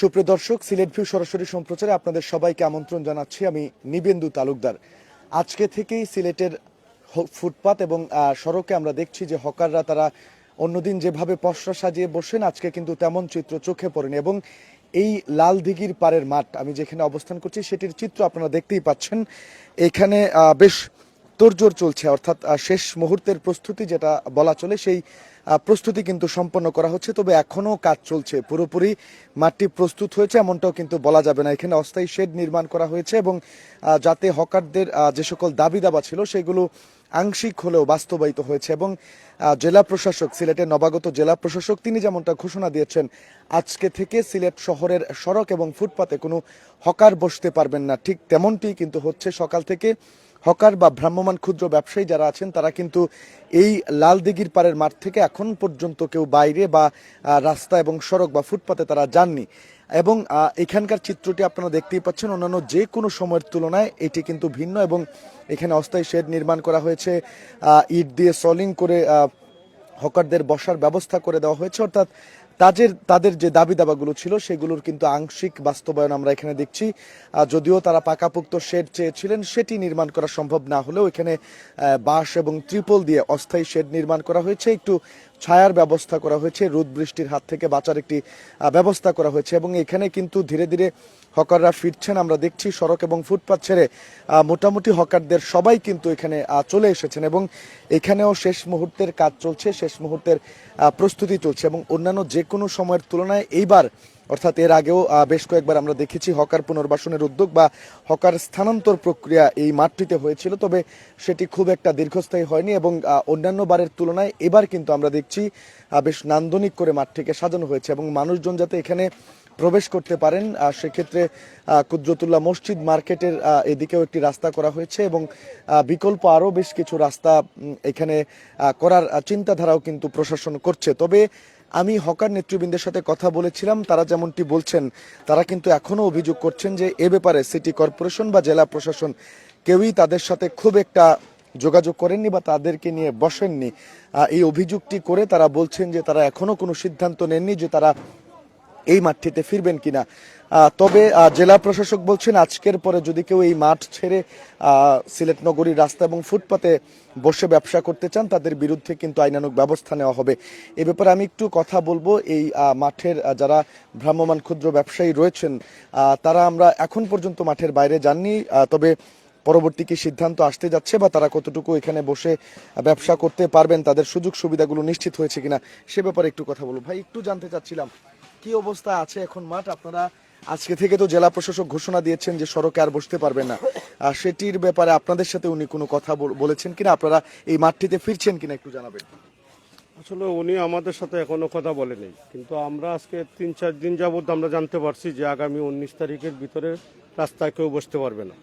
সুপ্রিয় দর্শক, সিলেট ভিউ সরাসরি সম্প্রচারে আপনাদের সবাইকে আমন্ত্রণ জানাচ্ছি। আমি নিবেন্দু তালুকদার। আজকে থেকেই সিলেটের ফুটপাত এবং সড়কে আমরা দেখছি যে হকাররা তারা অন্যদিন যেভাবে পশরা সাজিয়ে বসেন, আজকে কিন্তু তেমন চিত্র চোখে পড়েনি এবং এই লাল দিঘির পাড়ের মাঠ আমি যেখানে অবস্থান করছি, সেটির চিত্র আপনারা দেখতেই পাচ্ছেন। এখানে বেশ তোড়জোড় চলছে, অর্থাৎ শেষ মুহূর্তের প্রস্তুতি যেটা বলা চলে, সেই প্রস্তুতি কিন্তু সম্পন্ন করা হচ্ছে, তবে এখনও কাজ চলছে। পুরোপুরি মাঠটি প্রস্তুত হয়েছে, এমনটাও কিন্তু বলা যাবে না। এখানে অস্থায়ী শেড নির্মাণ করা হয়েছে এবং যাতে হকারদের যে সকল দাবি দাবা ছিল সেগুলো আংশিক হলেও বাস্তবায়িত হয়েছে এবং জেলা প্রশাসক, সিলেটের নবাগত জেলা প্রশাসক, তিনি যেমনটা ঘোষণা দিয়েছেন, আজকে থেকে সিলেট শহরের সড়ক এবং ফুটপাতে কোনো হকার বসতে পারবেন না। ঠিক তেমনটি কিন্তু হচ্ছে সকাল থেকে হকার বা ভ্রাম্যমান ক্ষুদ্র ব্যবসায়ী যারা আছেন, তারা কিন্তু এই লাল দিঘির পাড়ের মাঠ থেকে এখন পর্যন্ত কেউ বাইরে বা রাস্তা এবং সড়ক বা ফুটপাতে তারা যাননি। এবং এখানকার চিত্রটি আপনারা দেখতেই পাচ্ছেন, অন্যান্য যে কোনো সময়ের তুলনায় এটি কিন্তু ভিন্ন এবং এখানে অস্থায়ী শেড নির্মাণ করা হয়েছে। ইট দিয়ে সলিং করে হকারদের বসার ব্যবস্থা করে দেওয়া হয়েছে। অর্থাৎ তাদের তাদের যে দাবি দাবাগুলো ছিল সেগুলোর কিন্তু আংশিক বাস্তবায়ন আমরা এখানে দেখছি। যদিও তারা পাকাপোক্ত শেড চেয়েছিলেন, সেটি নির্মাণ করা সম্ভব না হলেও এখানে বাঁশ এবং ত্রিপল দিয়ে অস্থায়ী শেড নির্মাণ করা হয়েছে। একটু ছায়ার ব্যবস্থা করা হয়েছে রোদ বৃষ্টির হাত থেকে বাঁচার একটি ব্যবস্থা করা হয়েছে এবং এখানে কিন্তু ধীরে ধীরে হকাররা ফিরছেন। আমরা দেখছি সড়ক এবং ফুটপাথ ছেড়ে মোটামুটি হকারদের সবাই কিন্তু এখানে চলে এসেছেন এবং এখানেও শেষ মুহূর্তের কাজ চলছে, শেষ মুহূর্তের প্রস্তুতি চলছে এবং অন্যান্য যে কোনো সময়ের তুলনায় এইবার অর্থাৎ এর আগেও বেশ কয়েকবার আমরা দেখেছি হকার পুনর্বাসনের উদ্যোগ বা হকার স্থানান্তর প্রক্রিয়া এই মাঠটিতে হয়েছিল, তবে সেটি খুব একটা দীর্ঘস্থায়ী হয়নি এবং অন্যান্য বারের তুলনায় এবার কিন্তু আমরা দেখছি বেশ নান্দনিক করে মাঠটিকে সাজানো হয়েছে এবং মানুষজন যাতে এখানে প্রবেশ করতে পারেন সেক্ষেত্রে কুদরতুল্লাহ মসজিদ মার্কেটের এদিকেও একটি রাস্তা করা হয়েছে এবং বিকল্প আরও বেশ কিছু রাস্তা এখানে করার চিন্তাধারাও কিন্তু প্রশাসন করছে। তবে আমি হকার নেতৃবৃন্দের সাথে কথা বলেছিলাম, তারা যেমনটি বলছেন, তারা কিন্তু এখনও অভিযোগ করছেন যে এ ব্যাপারে সিটি কর্পোরেশন বা জেলা প্রশাসন কেউই তাদের সাথে খুব একটা যোগাযোগ করেননি বা তাদেরকে নিয়ে বসেননি। এই অভিযোগটি করে তারা বলছেন যে তারা এখনও কোনো সিদ্ধান্ত নেননি যে তারা এই মাঠটিতে ফিরবেন কিনা? তবে জেলা প্রশাসক বলছেন, আজকের পরে যদি কেউ এই মাঠ ছেড়ে সিলেট নগরীর রাস্তা এবং ফুটপাতে বসে ব্যবসা করতে চান, তাদের বিরুদ্ধে কিন্তু আইনানুগ ব্যবস্থা নেওয়া হবে। এ ব্যাপারে আমি একটু কথা বলব। এই মাঠের যারা ভ্রাম্যমান ক্ষুদ্র ব্যবসায়ী রয়েছেন তারা আমরা এখন পর্যন্ত মাঠের বাইরে যাননি তবে পরবর্তী কি সিদ্ধান্ত আসতে যাচ্ছে বা তারা কতটুকু এখানে বসে ব্যবসা করতে পারবেন, তাদের সুযোগ সুবিধাগুলো নিশ্চিত হয়েছে কিনা, সে ব্যাপারে একটু কথা বলব। ভাই, একটু জানতে চাচ্ছিলাম। কি অবস্থা আছে এখন মাঠ? আপনারা আজকে থেকে তো জেলা প্রশাসক ঘোষণা দিয়েছেন যে সড়কে আর বসতে পারবেন না। আর সেটির ব্যাপারে আপনাদের সাথে উনি কোনো কথা বল- বলেছেন কিনা? আপনারা এই মাঠটিতে ফিরছেন কিনা একটু জানাবেন। আসলে উনি আমাদের সাথে এখনও কথা বলেনি কিন্তু আমরা আজকে তিন, চার দিন যাবত আমরা জানতে পারছি যে আগামী উনিশ তারিখের ভিতরে রাস্তায় কেউ বসতে পারবে না।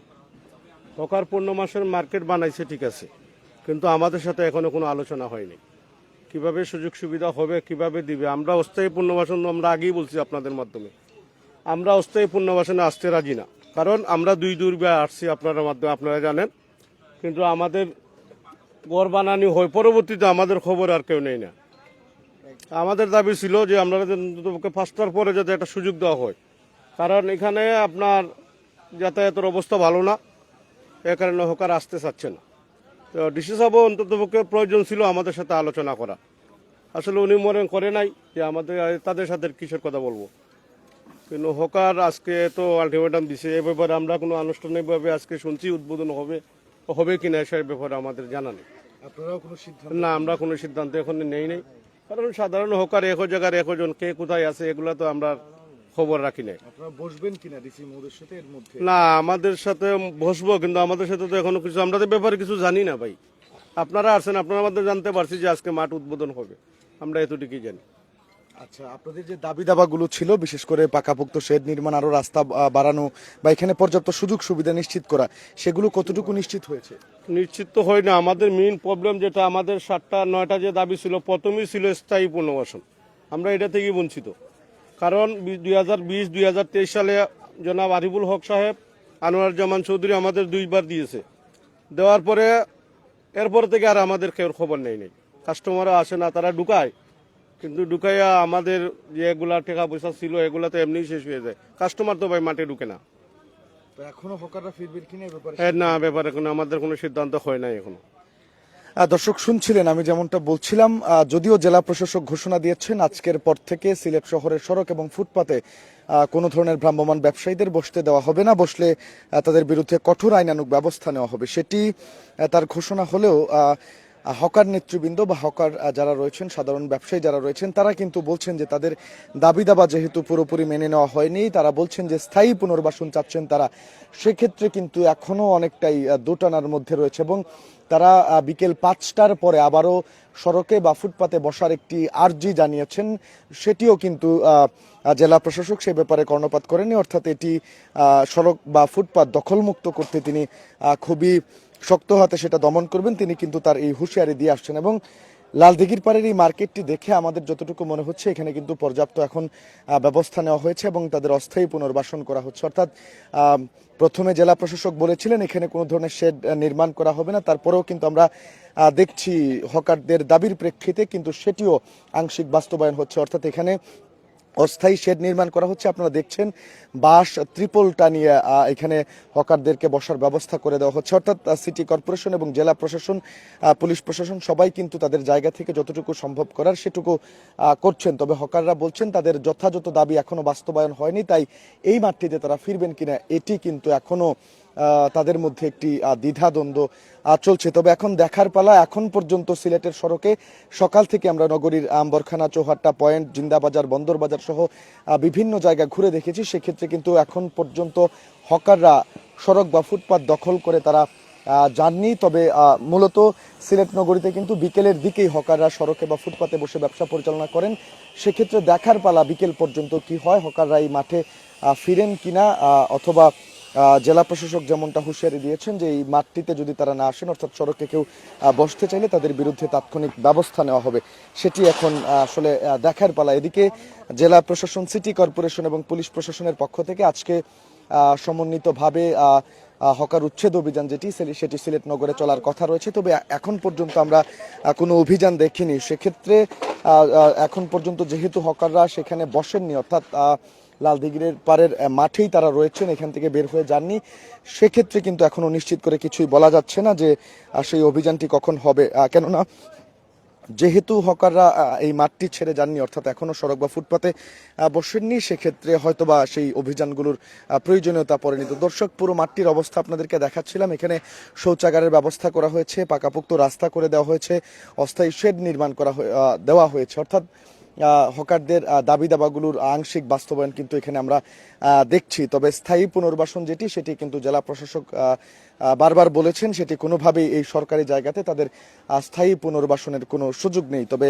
হকার পূর্ণ মাসের মার্কেট বানাইছে ঠিক আছে। কিন্তু আমাদের সাথে এখনও কোনো আলোচনা হয়নি। কীভাবে সুযোগ সুবিধা হবে, কীভাবে দিবে? আমরা অস্থায়ী পুনর্বাসন আমরা আগেই বলছি আপনাদের মাধ্যমে। আমরা অস্থায়ী পুনর্বাসনে আসতে রাজি না। কারণ আমরা দুই দুর্বে আসছি আপনার মাধ্যমে, আপনারা জানেন। কিন্তু আমাদের গড় বানানি হয়, পরবর্তীতে আমাদের খবর আর কেউ নেই না। আমাদের দাবি ছিল যে আমরা পাঁচটার পরে যাতে একটা সুযোগ দেওয়া হয়। কারণ এখানে আপনার যাতায়াতের অবস্থা ভালো না। এ কারণে হকার আসতে চাচ্ছে না। তো ডিসি সাহেবও অন্ততপক্ষে প্রয়োজন ছিল আমাদের সাথে আলোচনা করা। আসলে উনি মনে করে নাই যে আমাদের তাদের সাথে কিসের কথা বলব। কিন্তু হকার আজকে তো আলটিমেটাম দিছে এ ব্যাপারে আমরা কোনো আনুষ্ঠানিকভাবে আজকে শুনছি উদ্বোধন হবে হবে কি না সে ব্যাপারে আমাদের জানা নেই। না আমরা কোনো সিদ্ধান্ত এখন নেই নেই। কারণ সাধারণ হকার এক জায়গার একজন কে কোথায় আছে এগুলো তো আমরা খবর রাখি নাই। বসবেন কিনা ডিসি মহোদয়ের সাথে এর মধ্যে? না আমাদের সাথে বসবো কিন্তু আমাদের সাথে তো এখনও কিছু আমরা তো ব্যাপারে কিছু জানি না ভাই। আপনারা আসেন আপনারা আমাদের জানতে পারছি যে আজকে মাঠ উদ্বোধন হবে। আমরা এতটুকুই জানি। আচ্ছা আপনাদের যে দাবি দাবাগুলো ছিল বিশেষ করে পাকাপোক্ত শেড নির্মাণ আরও রাস্তা বাড়ানো বা এখানে পর্যাপ্ত সুযোগ সুবিধা নিশ্চিত করা সেগুলো কতটুকু নিশ্চিত হয়েছে? নিশ্চিত তো হয় না। আমাদের মেইন প্রবলেম যেটা আমাদের সাতটা নয়টা যে দাবি ছিল প্রথমেই ছিল স্থায়ী পুনর্বাসন। আমরা এটা থেকেই বঞ্চিত। কারণ দুই হাজার বিশ দুই হাজার তেইশ সালে জনাব আরিফুল হক সাহেব আনোয়ার জামান চৌধুরী আমাদের দুইবার দিয়েছে। দেওয়ার পরে এরপর থেকে আর আমাদের কেউ খবর নেই নেই। কাস্টমারও আসে না তারা ঢুকায়। কিন্তু ঢুকাইয়া আমাদের যেগুলা টাকা পয়সা ছিল এগুলা তো এমনি শেষ হয়ে যায়। কাস্টমার তো ভাই মাঠে ঢুকে না। এখনও হকাররা কিনা ব্যাপারে? না ব্যাপারে কোনো আমাদের কোনো সিদ্ধান্ত হয় নাই এখনও। দর্শক শুনছিলেন, আমি যেমনটা বলছিলাম যদিও জেলা প্রশাসক ঘোষণা দিয়েছেন, আজকের পর থেকে সিলেট শহরের সড়ক এবং ফুটপাতে কোনো ধরনের ভ্রাম্যমান ব্যবসায়ীদের বসতে দেওয়া হবে না, বসলে তাদের বিরুদ্ধে কঠোর আইনানুক ব্যবস্থা নেওয়া হবে। সেটি তার ঘোষণা হলেও হকার নেতৃবৃন্দ বা হকার যারা রয়েছেন, সাধারণ ব্যবসায়ী যারা রয়েছেন, তারা কিন্তু বলছেন যে তাদের দাবি দাবা যেহেতু পুরোপুরি মেনে নেওয়া হয়নি, তারা বলছেন যে স্থায়ী পুনর্বাসন চাচ্ছেন তারা। সেক্ষেত্রে কিন্তু এখনও অনেকটাই দোটানার মধ্যে রয়েছে এবং তারা বিকেল পাঁচটার পরে আবারও সড়কে বা ফুটপাতে বসার একটি আর্জি জানিয়েছেন। সেটিও কিন্তু জেলা প্রশাসক সে ব্যাপারে কর্ণপাত করেনি অর্থাৎ এটি সড়ক বা ফুটপাত দখলমুক্ত করতে তিনি খুবই শক্ত হাতে সেটা দমন করবেন। তিনি কিন্তু তার এই হুঁশিয়ারি দিয়ে আসছেন এবং লালদিঘির পাড়ের এই মার্কেটটি দেখে আমাদের যতটুকু মনে হচ্ছে, এখানে কিন্তু পর্যাপ্ত এখন ব্যবস্থা নেওয়া হয়েছে এবং তাদের অস্থায়ী পুনর্বাসন করা হচ্ছে। অর্থাৎ প্রথমে জেলা প্রশাসক বলেছিলেন, এখানে কোনো ধরনের শেড নির্মাণ করা হবে না। তারপরেও কিন্তু আমরা দেখছি হকারদের দাবির প্রেক্ষিতে কিন্তু সেটিও আংশিক বাস্তবায়ন হচ্ছে। অর্থাৎ এখানে অস্থায়ী শেড নির্মাণ করা হচ্ছে। আপনারা দেখছেন, বাঁশ, ত্রিপল টানিয়ে এখানে হকারদেরকে বসার ব্যবস্থা করে দেওয়া হচ্ছে। অর্থাৎ সিটি কর্পোরেশন এবং জেলা প্রশাসন পুলিশ প্রশাসন সবাই কিন্তু তাদের জায়গা থেকে যতটুকু সম্ভব করার সেটুকু করছেন। তবে হকাররা বলছেন, তাদের যথাযথ দাবি এখনও বাস্তবায়ন হয়নি, তাই এই মাঠটিতে তারা ফিরবেন কিনা, এটি কিন্তু এখনও তাদের মধ্যে একটি দ্বিধাদ্বন্দ্ব চলছে। তবে এখন দেখার পালা এখন পর্যন্ত সিলেটের সড়কে সকাল থেকে আমরা নগরীর আম্বরখানা, চৌহাট্টা, পয়েন্ট, জিন্দাবাজার, বন্দরবাজার সহ বিভিন্ন জায়গা ঘুরে দেখেছি। সেক্ষেত্রে কিন্তু এখন পর্যন্ত হকাররা সড়ক বা ফুটপাত দখল করে তারা যাননি। তবে মূলত সিলেট নগরীতে কিন্তু বিকেলের দিকেই হকাররা সড়কে বা ফুটপাতে বসে ব্যবসা পরিচালনা করেন। সেক্ষেত্রে দেখার পালা বিকেল পর্যন্ত কি হয়? হকাররা এই মাঠে ফিরেন কিনা? অথবা জেলা প্রশাসক যেমনটা হুঁশিয়ারি দিয়েছেন যে এই মাঠটিতে যদি তারা না আসেন, অর্থাৎ সড়কে কেউ বসতে চাইলে তাদের বিরুদ্ধে তাৎক্ষণিক ব্যবস্থা নেওয়া হবে। সেটি এখন আসলে দেখার পালা। এদিকে জেলা প্রশাসন, সিটি কর্পোরেশন এবং পুলিশ প্রশাসনের পক্ষ থেকে আজকে সমন্বিতভাবে হকার উচ্ছেদ অভিযান যেটি, সেটি- সিলেট নগরে চলার কথা রয়েছে। তবে এখন পর্যন্ত আমরা কোনো অভিযান দেখিনি। সেক্ষেত্রে এখন পর্যন্ত যেহেতু হকাররা সেখানে বসেননি, অর্থাৎ আহ, লালদিগিরের পাড়ের মাঠেই তারা রয়েছেন এখান থেকে বের হয়ে যাননি। সেক্ষেত্রে কিন্তু এখনও নিশ্চিত করে কিছুই বলা যাচ্ছে না যে সেই অভিযানটি কখন হবে। কেননা যেহেতু হকাররা এই মাঠটি ছেড়ে যাননি অর্থাৎ এখনও সড়ক বা ফুটপাতে বসেননি সেক্ষেত্রে হয়তোবা সেই অভিযানগুলোর প্রয়োজনীয়তা পড়েনি। তো দর্শক পুরো মাঠটির অবস্থা আপনাদেরকে দেখাচ্ছিলাম। এখানে শৌচাগারের ব্যবস্থা করা হয়েছে পাকাপোক্ত রাস্তা করে দেওয়া হয়েছে অস্থায়ী শেড নির্মাণ করা দেওয়া হয়েছে। অর্থাৎ হকারদের দাবি দাবাগুলোর আংশিক বাস্তবায়ন কিন্তু এখানে আমরা দেখছি। তবে স্থায়ী পুনর্বাসন যেটি, সেটি কিন্তু জেলা প্রশাসক বারবার বলেছেন, সেটি কোনোভাবেই এই সরকারি জায়গাতে তাদের স্থায়ী পুনর্বাসনের কোনো সুযোগ নেই। তবে